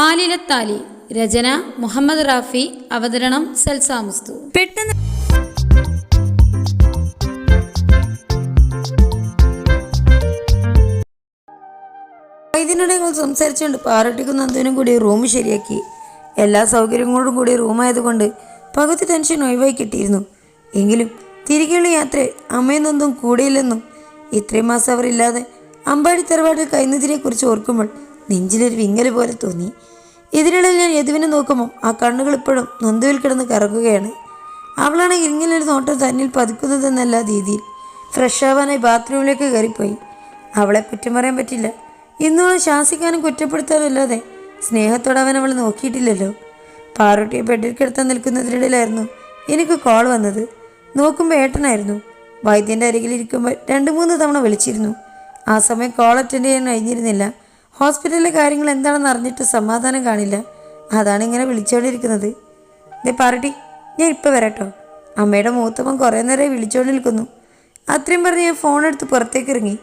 ആലിലത്താലി രചന മുഹമ്മദ് റാഫി അവതരണം സൽസാമുസ്തു പെട്ടെന്ന് ഇതിനിടെ ഞങ്ങൾ സംസാരിച്ചുകൊണ്ട് പാറട്ടിക്കും നന്ദനും കൂടി റൂം ശരിയാക്കി. എല്ലാ സൗകര്യങ്ങളോടും കൂടി റൂമായതുകൊണ്ട് പകുതി ടെൻഷൻ ഒഴിവായി കിട്ടിയിരുന്നു. എങ്കിലും തിരികെയുള്ള യാത്രയിൽ അമ്മയും നന്ദും കൂടെയില്ലെന്നും ഇത്രയും മാസം അവരില്ലാതെ അമ്പാടി തറവാട്ടിൽ കഴിഞ്ഞതിനെ കുറിച്ച് ഓർക്കുമ്പോൾ നെഞ്ചിലൊരു വിങ്ങൽ പോലെ തോന്നി. ഇതിനിടയിൽ ഞാൻ യദുവിനെ നോക്കുമ്പോൾ ആ കണ്ണുകൾ ഇപ്പോഴും നൊന്തുവിൽ കിടന്ന് കറങ്ങുകയാണ്. അവളാണ് ഇങ്ങനൊരു നോട്ടം തന്നിൽ പതിക്കുന്നതെന്നല്ല രീതിയിൽ ഫ്രഷ് ആവാനായി ബാത്റൂമിലേക്ക് കയറിപ്പോയി. അവളെ കുറ്റം പറയാൻ പറ്റില്ല. ഇന്നോളം ശാസിക്കാനും കുറ്റപ്പെടുത്താനല്ലാതെ സ്നേഹത്തോടെ അവൻ അവൾ നോക്കിയിട്ടില്ലല്ലോ. പാറുട്ടിയെ ബെഡിൽ കിടത്താൻ നിൽക്കുന്നതിനിടയിലായിരുന്നു എനിക്ക് കോൾ വന്നത്. നോക്കുമ്പോൾ ഏട്ടനായിരുന്നു. വൈദ്യന്റെ അരികിലിരിക്കുമ്പോൾ രണ്ട് മൂന്ന് തവണ വിളിച്ചിരുന്നു. ആ സമയം കോൾ അറ്റൻഡ് ചെയ്യാൻ കഴിഞ്ഞിരുന്നില്ല. ഹോസ്പിറ്റലിലെ കാര്യങ്ങൾ എന്താണെന്ന് അറിഞ്ഞിട്ട് സമാധാനം കാണില്ല. അതാണ് ഇങ്ങനെ വിളിച്ചുകൊണ്ടിരിക്കുന്നത് ദേ പാർട്ടി ഞാൻ ഇപ്പോൾ വരാട്ടോ. അമ്മയുടെ മൂത്തമ്മൻ കുറേ നേരം വിളിച്ചുകൊണ്ട് നിൽക്കുന്നു അത്രയും പറഞ്ഞ് ഞാൻ ഫോൺ എടുത്ത് പുറത്തേക്ക് ഇറങ്ങി.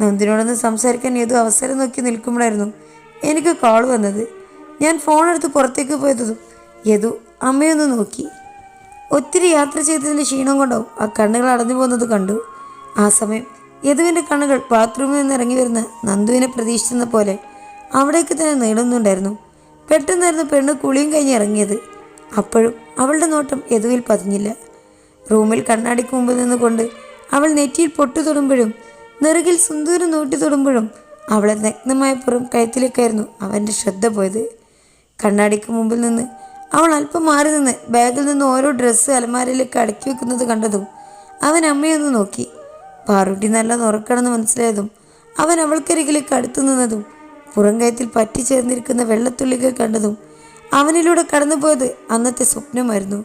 നന്ദിനോടൊന്ന് സംസാരിക്കാൻ ഏതോ അവസരം നോക്കി നിൽക്കുമ്പോഴായിരുന്നു എനിക്ക് കോൾ വന്നത്. ഞാൻ ഫോൺ എടുത്ത് പുറത്തേക്ക് പോയതും യദു അമ്മയൊന്ന് നോക്കി. ഒത്തിരി യാത്ര ചെയ്തതിന്റെ ക്ഷീണം കൊണ്ടോ ആ കണ്ണുകൾ അടഞ്ഞു പോകുന്നത് കണ്ടു. ആ സമയം യദുവിന്റെ കണ്ണുകൾ ബാത്റൂമിൽ നിന്ന് ഇറങ്ങി വരുന്ന നന്ദുവിനെ പ്രതീക്ഷിച്ചെന്ന പോലെ അവിടേക്ക് തന്നെ നീളുന്നുണ്ടായിരുന്നു. പെട്ടെന്നായിരുന്നു പെണ്ണ് കുളിയും കഴിഞ്ഞ് ഇറങ്ങിയത്. അപ്പോഴും അവളുടെ നോട്ടം യദുവിൽ പതിഞ്ഞില്ല. റൂമിൽ കണ്ണാടിക്ക് മുമ്പിൽ നിന്നുകൊണ്ട് അവൾ നെറ്റിയിൽ പൊട്ടു തൊടുമ്പോഴും നെറുകിൽ സുന്ദൂരം നോട്ടി തൊടുമ്പോഴും അവളെ നഗ്നമായ പുറം കഴുത്തിലേക്കായിരുന്നു അവന്റെ ശ്രദ്ധ പോയത്. കണ്ണാടിക്ക് മുമ്പിൽ നിന്ന് അവൾ അല്പം മാറി നിന്ന് ബാഗിൽ നിന്ന് ഓരോ ഡ്രസ്സ് അലമാരയിലേക്ക് അടക്കി വെക്കുന്നത് കണ്ടതും അവൻ അമ്മയൊന്ന് നോക്കി. പാറുട്ടി നല്ല നുറക്കണമെന്ന് മനസ്സിലായതും അവൻ അവൾക്കരികിലേക്ക് അടുത്തു നിന്നതും പുറംകയത്തിൽ പറ്റിച്ചേർന്നിരിക്കുന്ന വെള്ളത്തുള്ളികൾ കണ്ടതും അവനിലൂടെ കടന്നുപോയത് അന്നത്തെ സ്വപ്നമായിരുന്നു.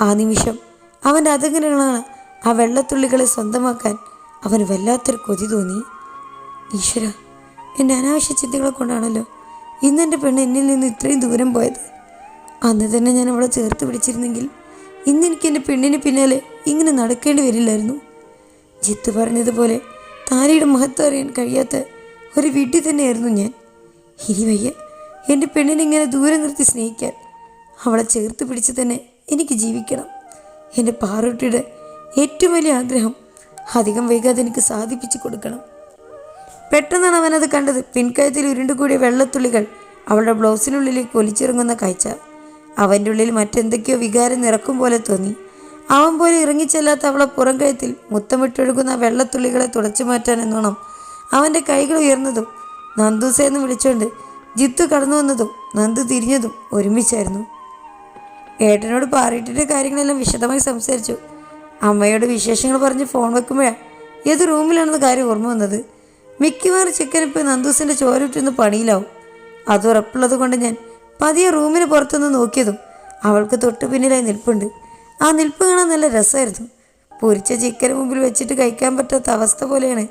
ആ നിമിഷം അവന്റെ അതങ്ങനെയാണ് ആ വെള്ളത്തുള്ളികളെ സ്വന്തമാക്കാൻ അവന് വല്ലാത്തൊരു കൊതി തോന്നി? ഈശ്വര എന്റെ അനാവശ്യ ചിന്തകളെ കൊണ്ടാണല്ലോ ഇന്ന് എന്റെ പെണ്ണ് എന്നിൽ നിന്ന് ഇത്രയും ദൂരം പോയത്. അന്ന് തന്നെ ഞാൻ അവളെ ചേർത്ത് പിടിച്ചിരുന്നെങ്കിൽ ഇന്ന് എനിക്ക് എന്റെ പെണ്ണിന് പിന്നാലെ ഇങ്ങനെ നടക്കേണ്ടി വരില്ലായിരുന്നു. ജിത്ത് പറഞ്ഞതുപോലെ താലിയുടെ മഹത്വം അറിയാൻ കഴിയാത്ത ഒരു വീട്ടിൽ തന്നെയായിരുന്നു ഞാൻ. ഇനി വയ്യ എന്റെ പെണ്ണിനെ ഇങ്ങനെ ദൂരെ നിർത്തി സ്നേഹിക്കാൻ അവളെ ചേർത്ത് പിടിച്ച് തന്നെ എനിക്ക് ജീവിക്കണം. എന്റെ പാറൂട്ടിയുടെ ഏറ്റവും വലിയ ആഗ്രഹം അധികം വൈകാതെ എനിക്ക് സാധിപ്പിച്ചു കൊടുക്കണം. പെട്ടെന്നാണ് അവനത് കണ്ടത്. പിൻകയത്തിൽ ഉരുണ്ടുകൂടിയ വെള്ളത്തുള്ളികൾ അവളുടെ ബ്ലൗസിനുള്ളിലേക്ക് ഒലിച്ചിറങ്ങുന്ന കാഴ്ച. അവന്റെ ഉള്ളിൽ മറ്റെന്തൊക്കെയോ വികാരം നിറക്കും പോലെ തോന്നി. അവൻ പോലെ ഇറങ്ങിച്ചെല്ലാത്ത അവളെ പുറം കയത്തിൽ മുത്തമിട്ടൊഴുകുന്ന വെള്ളത്തുള്ളികളെ തുടച്ചു മാറ്റാൻ എന്നോണം. അവന്റെ കൈകൾ ഉയർന്നതും നന്ദൂസ എന്ന് വിളിച്ചുകൊണ്ട് ജിത്തു കടന്നു വന്നതും നന്ദു തിരിഞ്ഞതും ഒരുമിച്ചായിരുന്നു. ഏട്ടനോട് പാറിയിട്ടിന്റെ കാര്യങ്ങളെല്ലാം വിശദമായി സംസാരിച്ചു. അമ്മയോട് വിശേഷങ്ങൾ പറഞ്ഞ് ഫോൺ വെക്കുമ്പോഴാണ് ഏത് റൂമിലാണെന്ന് കാര്യം ഓർമ്മ വന്നത്. മിക്കവാറും ചിക്കൻ ഇപ്പോൾ നന്ദൂസിന്റെ ചോരവിട്ടുന്ന പണിയിലാവും. അത് ഉറപ്പുള്ളത് കൊണ്ട് ഞാൻ പതിയെ റൂമിന് പുറത്തുനിന്ന് നോക്കിയതും അവൾക്ക് തൊട്ടു പിന്നിലായി നിൽപ്പുണ്ട്. ആ നിൽപ്പ് കാണാൻ നല്ല രസമായിരുന്നു. പൊരിച്ച ചിക്കന് മുമ്പിൽ വെച്ചിട്ട് കഴിക്കാൻ പറ്റാത്ത അവസ്ഥ പോലെയാണ്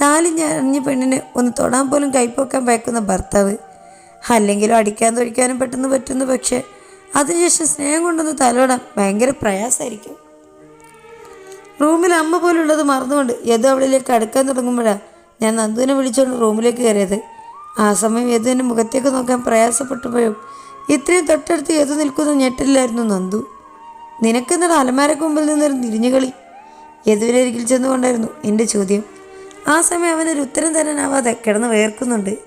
താലി ഞറിഞ്ഞ പെണ്ണിനെ ഒന്ന് തൊടാൻ പോലും കൈപ്പൊക്കാൻ ഭയക്കുന്ന ഭർത്താവ്. അല്ലെങ്കിലും അടിക്കാൻ തൊഴിക്കാനും പെട്ടെന്ന് പറ്റുന്നു പക്ഷേ അതിനുശേഷം സ്നേഹം കൊണ്ടൊന്ന് തലോടാൻ ഭയങ്കര പ്രയാസമായിരിക്കും. റൂമിൽ അമ്മ പോലുള്ളത് മറന്നുകൊണ്ട് യദു അവളിലേക്ക് അടുക്കാൻ തുടങ്ങുമ്പോഴാണ് ഞാൻ നന്ദുവിനെ വിളിച്ചുകൊണ്ട് റൂമിലേക്ക് കയറിയത്. ആ സമയം യദുവിന്റെ മുഖത്തേക്ക് നോക്കാൻ പ്രയാസപ്പെട്ടപ്പോഴും ഇത്രയും തൊട്ടടുത്ത് യദു നിൽക്കുന്ന ഞെട്ടില്ലായിരുന്നു നന്ദു. നിനക്കെന്താണ് അലമാരക്ക് മുമ്പിൽ നിന്നൊരു തിരിഞ്ഞുകളി യദുവിനരികിൽ ചെന്നുകൊണ്ടായിരുന്നു എന്റെ ചോദ്യം. ആ സമയം അവനൊരു ഉത്തരം തരാനാവാതെ കിടന്ന് വേർക്കുന്നുണ്ട്.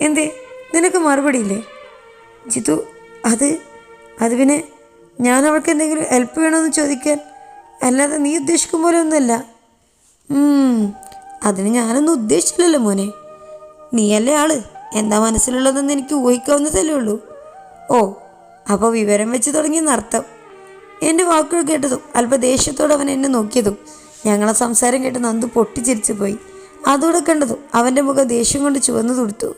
എന്തേ? നിനക്ക് മറുപടിയില്ലേ? ജിതു അത് അത് പിന്നെ ഞാൻ അവൾക്ക് എന്തെങ്കിലും ഹെൽപ്പ് വേണമെന്ന് ചോദിക്കാൻ. അല്ലാതെ നീ ഉദ്ദേശിക്കും പോലെ ഒന്നുമല്ല. അതിന് ഞാനൊന്നും ഉദ്ദേശിച്ചില്ലല്ലോ മോനെ. നീയല്ലേ ആൾ? എന്താ മനസ്സിലുള്ളതെന്ന് എനിക്ക് ഊഹിക്കാവുന്നതല്ലേ ഉള്ളൂ. ഓ അപ്പോൾ വിവരം വെച്ച് തുടങ്ങിയെന്നർത്ഥം. എന്റെ വാക്കുകൾ കേട്ടതും അല്പ ദേഷ്യത്തോടെ അവൻ എന്നെ നോക്കിയതും ഞങ്ങളെ സംസാരം കേട്ട് നന്ദു പൊട്ടിച്ചിരിച്ചു പോയി. അതോടെ കണ്ടതും അവന്റെ മുഖം ദേഷ്യം കൊണ്ട് ചുവന്നു തുടുത്തു.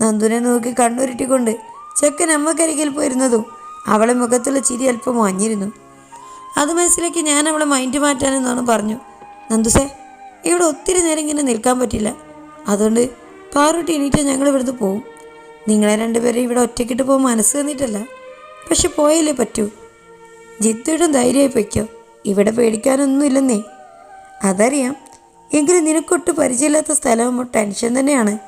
നന്ദുനെ നോക്കി കണ്ണുരുട്ടിക്കൊണ്ട് ചെക്കൻ അമ്മക്കരികിൽ പോയിരുന്നതും അവളെ മുഖത്തുള്ള ചിരി അല്പം മാഞ്ഞിരുന്നു. അത് മനസ്സിലാക്കി ഞാൻ അവളെ മൈൻഡ് മാറ്റാനെന്നാണ് പറഞ്ഞു. നന്ദുസേ ഇവിടെ ഒത്തിരി നേരം ഇങ്ങനെ നിൽക്കാൻ പറ്റില്ല. അതുകൊണ്ട് പാറുട്ടി എണീറ്റ് ഞങ്ങൾ ഇവിടുന്ന് പോവും. നിങ്ങളെ രണ്ടുപേരെ ഇവിടെ ഒറ്റയ്ക്കിട്ട് പോകാൻ മനസ്സ് തന്നിട്ടല്ല. പക്ഷെ പോയാലേ പറ്റൂ. ജിത്തുയുടെ ധൈര്യമായി പൊയ്ക്കോ ഇവിടെ പേടിക്കാനൊന്നുമില്ലെന്നേ. അതറിയാം. എങ്കിലും നിനക്കൊട്ട് പരിചയമില്ലാത്ത സ്ഥലവും ടെൻഷൻ തന്നെയാണ്.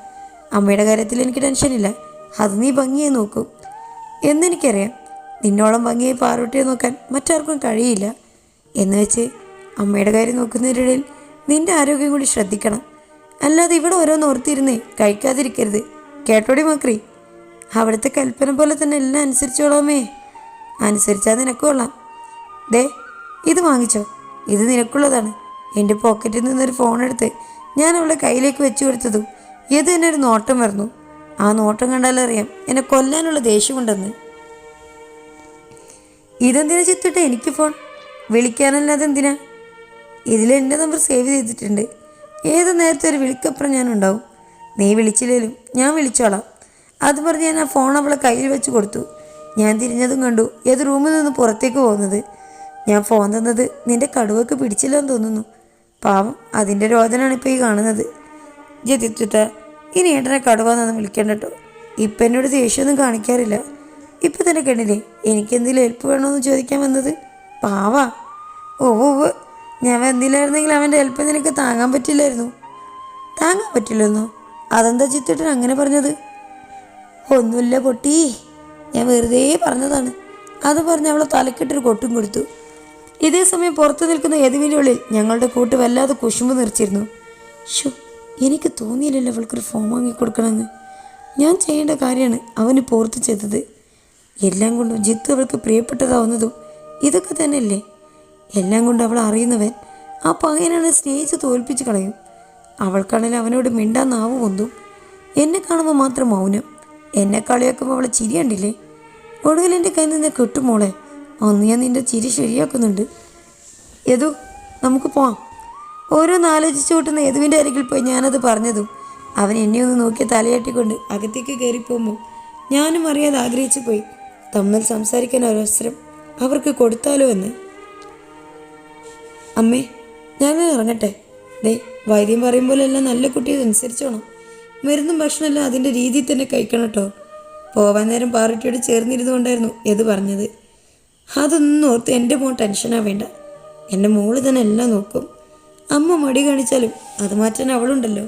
അമ്മയുടെ കാര്യത്തിൽ എനിക്ക് ടെൻഷനില്ല. അത് നീ ഭംഗിയായി നോക്കൂ. എന്നെനിക്കറിയാം. നിന്നോളം ഭംഗിയായി പാറൂട്ടിയെ നോക്കാൻ മറ്റാർക്കും കഴിയില്ല. എന്ന് വെച്ച് അമ്മയുടെ കാര്യം നോക്കുന്നതിനിടയിൽ നിന്റെ ആരോഗ്യം കൂടി ശ്രദ്ധിക്കണം. അല്ലാതെ ഇവിടെ ഓരോന്ന് ഓർത്തിരുന്നേ കഴിക്കാതിരിക്കരുത്. കേട്ടോടി മക്രി? അവിടുത്തെ കൽപ്പന പോലെ തന്നെ എല്ലാം അനുസരിച്ചോളാമേ. അനുസരിച്ചാൽ നിനക്ക് കൊള്ളാം. ദേ ഇത് വാങ്ങിച്ചോ. ഇത് നിനക്കുള്ളതാണ്. എന്റെ പോക്കറ്റിൽ നിന്നൊരു ഫോൺ എടുത്ത് ഞാൻ അവളെ കയ്യിലേക്ക് വെച്ചു കൊടുത്തതും ഇത് എന്നെ ഒരു നോട്ടം വരുന്നു. ആ നോട്ടം കണ്ടാലറിയാം എന്നെ കൊല്ലാനുള്ള ദേഷ്യമുണ്ടെന്ന് ഇതെന്തിനാ ചിത്തിട്ട് എനിക്ക് ഫോൺ വിളിക്കാനല്ലാതെ എന്തിനാ? ഇതിൽ എന്റെ നമ്പർ സേവ് ചെയ്തിട്ടുണ്ട്. ഏത് നേരത്തെ ഒരു വിളിക്കപ്പുറം ഞാൻ ഉണ്ടാവും? നീ വിളിച്ചില്ലേലും ഞാൻ വിളിച്ചോളാം. അത് പറഞ്ഞ് ഞാൻ ആ ഫോൺ അവളെ കയ്യിൽ വെച്ച് കൊടുത്തു. ഞാൻ തിരിഞ്ഞതും കണ്ടു. ഏത് റൂമിൽ നിന്ന് പുറത്തേക്ക് പോകുന്നത്? ഞാൻ ഫോൺ തന്നത് നിന്റെ കടുവക്ക് പിടിച്ചില്ലെന്ന് തോന്നുന്നു. പാവം അതിന്റെ രോദനാണ് ഇപ്പോൾ ഈ കാണുന്നത്. ജതിത്വത്ത ഇനി ഏട്ടനെ കടുവാന്നൊന്നും വിളിക്കണ്ട കേട്ടോ ഇപ്പം എന്നോട് ദേഷ്യമൊന്നും കാണിക്കാറില്ല. ഇപ്പം തന്നെ കണ്ടില്ലേ എനിക്ക് എന്തെങ്കിലും ഹെൽപ്പ് വേണമെന്ന് ചോദിക്കാൻ വന്നത്? പാവാ. ഓ ഓ ഞാൻ വന്നില്ലായിരുന്നെങ്കിൽ അവന്റെ ഹെൽപ്പ് നിനക്ക് താങ്ങാൻ പറ്റില്ലായിരുന്നു. താങ്ങാൻ പറ്റില്ലെന്നോ? അതെന്താ ചിത്തിട്ടൻ അങ്ങനെ പറഞ്ഞത്? ഒന്നുമില്ല പൊട്ടി. ഞാൻ വെറുതെ പറഞ്ഞതാണ്. അത് പറഞ്ഞ് അവളെ തലക്കെട്ടൊരു കൊട്ടും കൊടുത്തു. ഇതേ സമയം പുറത്തു നിൽക്കുന്ന യദുവിന്റെ ഉള്ളിൽ ഞങ്ങളുടെ കൂട്ട് വല്ലാതെ കുശുമ്പ് നിറച്ചിരുന്നു. ഷോ എനിക്ക് തോന്നിയില്ലല്ലോ അവൾക്കൊരു ഫോം വാങ്ങി കൊടുക്കണമെന്ന് ഞാൻ ചെയ്യേണ്ട കാര്യമാണ് അവന് പൂർത്തി ചെയ്തത്. എല്ലാം കൊണ്ടും ജിത്ത് അവൾക്ക് പ്രിയപ്പെട്ടതാവുന്നതും ഇതൊക്കെ തന്നെയല്ലേ? എല്ലാം കൊണ്ട് അവൾ അറിയുന്നവൻ ആ പയ്യനാണ് സ്നേഹിച്ച് തോൽപ്പിച്ച് കളയും. അവൾക്കാണെങ്കിൽ അവനോട് മിണ്ടാൻ നാവ് പൊന്തും. എന്നെ കാണുമ്പോൾ മാത്രം മൗനം. എന്നെ കളിയാക്കുമ്പോൾ അവളെ ചിരിയണ്ടില്ലേ? ഒടുവിൽ എന്റെ കയ്യിൽ നിന്ന് കിട്ടുമോളെ അന്ന് ഞാൻ നിന്റെ ചിരി ശരിയാക്കുന്നുണ്ട്. യദു നമുക്ക് പോവാം. ഓരോന്ന് ആലോചിച്ചു കൂട്ടുന്ന യദുവിന്റെ അരികിൽ പോയി ഞാനത് പറഞ്ഞതും അവൻ എന്നെ ഒന്ന് നോക്കി തലയാട്ടിക്കൊണ്ട് അകത്തേക്ക് കയറിപ്പോകുമ്പോൾ ഞാനും അറിയാതെ ആഗ്രഹിച്ചു പോയി. തമ്മിൽ സംസാരിക്കാൻ ഒരവസരം അവർക്ക് കൊടുത്താലോ എന്ന്. അമ്മേ ഞാൻ ഇറങ്ങട്ടെ ദേ വൈദ്യം പറയുമ്പോഴെല്ലാം നല്ല കുട്ടിയെ മരുന്നും ഭക്ഷണമെല്ലാം അതിന്റെ രീതിയിൽ തന്നെ കഴിക്കണം കേട്ടോ. പോവാൻ നേരം പാറട്ടിയോട് ചേർന്നിരുന്നുകൊണ്ടായിരുന്നു ഇത് പറഞ്ഞത്. അതൊന്നും ഓർത്ത് എന്റെ മോൻ ടെൻഷനാ വേണ്ട. എന്റെ മോൾ തന്നെ എല്ലാം നോക്കും. അമ്മ മടി കാണിച്ചാലും അത് മാറ്റാൻ അവളുണ്ടല്ലോ.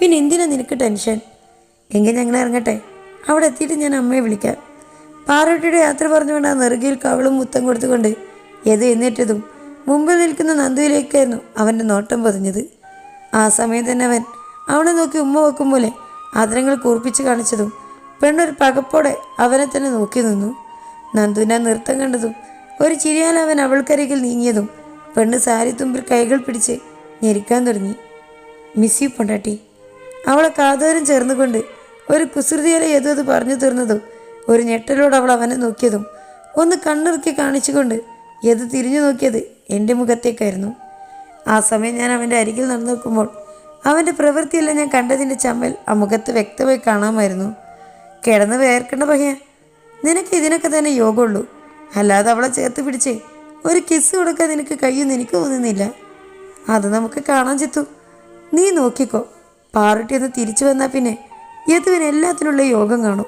പിന്നെ എന്തിനാ നിനക്ക് ടെൻഷൻ എങ്കിൽ ഞങ്ങൾ ഇറങ്ങട്ടെ. അവിടെ എത്തിയിട്ട് ഞാൻ അമ്മയെ വിളിക്കാം. പാറോട്ടിയുടെ യാത്ര പറഞ്ഞുകൊണ്ട് ആ നെറുകയിൽ കവളും മുത്തം കൊടുത്തുകൊണ്ട് എത് എന്നിട്ടതും മുമ്പിൽ നിൽക്കുന്ന നന്ദുവിലേക്കായിരുന്നു അവന്റെ നോട്ടം പതിഞ്ഞത്. ആ സമയം തന്നെ അവൻ അവളെ നോക്കി ഉമ്മ വെക്കും പോലെ ആദരങ്ങൾ കൂർപ്പിച്ച് കാണിച്ചതും പെണ്ണൊരു പകപ്പോടെ അവനെ തന്നെ നോക്കി നിന്നു. നന്ദുവിനെ ആ നൃത്തം കണ്ടതും ഒരു ചിരിയാൽ അവൻ അവൾക്കരികിൽ നീങ്ങിയതും പെണ്ണ് സാരി തുമ്പിൽ കൈകൾ പിടിച്ച് ഞെരിക്കാൻ തുടങ്ങി. മിസ് യു പൊണ്ടാട്ടി. അവളെ കാതോരം ചേർന്നുകൊണ്ട് ഒരു കുസൃതിയല ഏതോ അത് പറഞ്ഞു തീർന്നതും ഒരു ഞെട്ടലോട് അവൾ അവനെ നോക്കിയതും ഒന്ന് കണ്ണിറുക്കി കാണിച്ചുകൊണ്ട് ഏത് തിരിഞ്ഞു നോക്കിയത് എന്റെ മുഖത്തേക്കായിരുന്നു. ആ സമയം ഞാൻ അവന്റെ അരികിൽ നടന്നു നോക്കുമ്പോൾ അവന്റെ പ്രവൃത്തിയെല്ലാം ഞാൻ കണ്ടതിന്റെ ചമ്മൽ ആ മുഖത്ത് വ്യക്തമായി കാണാമായിരുന്നു. കിടന്ന് വേർക്കേണ്ട പയ്യ നിനക്ക് ഇതിനൊക്കെ തന്നെ യോഗമുള്ളൂ അല്ലാതെ അവളെ ചേർത്ത് പിടിച്ചേ ഒരു കിസ് കൊടുക്കാൻ നിനക്ക് കഴിയുമെന്ന് എനിക്ക് തോന്നുന്നില്ല. അത് നമുക്ക് കാണാൻ ചെത്തു. നീ നോക്കിക്കോ. പാറുട്ടി ഒന്ന് തിരിച്ചു വന്നാൽ പിന്നെ യതുവിന് എല്ലാത്തിനുള്ള യോഗം കാണും.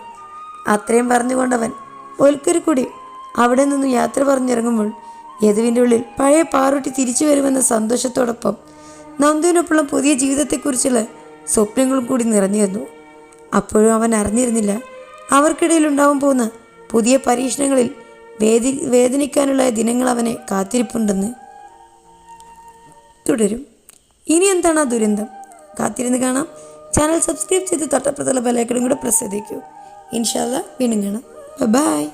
അത്രയും പറഞ്ഞുകൊണ്ടവൻ ഒൽക്കരി കൂടി അവിടെ നിന്നും യാത്ര പറഞ്ഞിറങ്ങുമ്പോൾ യദുവിന്റെ ഉള്ളിൽ പഴയ പാറുട്ടി തിരിച്ചു വരുമെന്ന സന്തോഷത്തോടൊപ്പം നന്ദുവിനൊപ്പമുള്ള പുതിയ ജീവിതത്തെക്കുറിച്ചുള്ള സ്വപ്നങ്ങളും കൂടി നിറഞ്ഞു വന്നു. അപ്പോഴും അവൻ അറിഞ്ഞിരുന്നില്ല. അവർക്കിടയിൽ ഉണ്ടാവാൻ പോകുന്ന പുതിയ പരീക്ഷണങ്ങളിൽ വേദി വേദനിക്കാനുള്ള ദിനങ്ങൾ അവനെ കാത്തിരിപ്പുണ്ടെന്ന് തുടരും. ഇനി എന്താണ് ആ ദുരന്തം? കാത്തിരുന്ന് കാണാം. ചാനൽ സബ്സ്ക്രൈബ് ചെയ്ത് തൊട്ടപ്പുറത്തുള്ള ബെല്ലൈക്കണും കൂടെ പ്രസ് ഇൻഷാല്ല വീണ്ടും കാണാം. ബൈ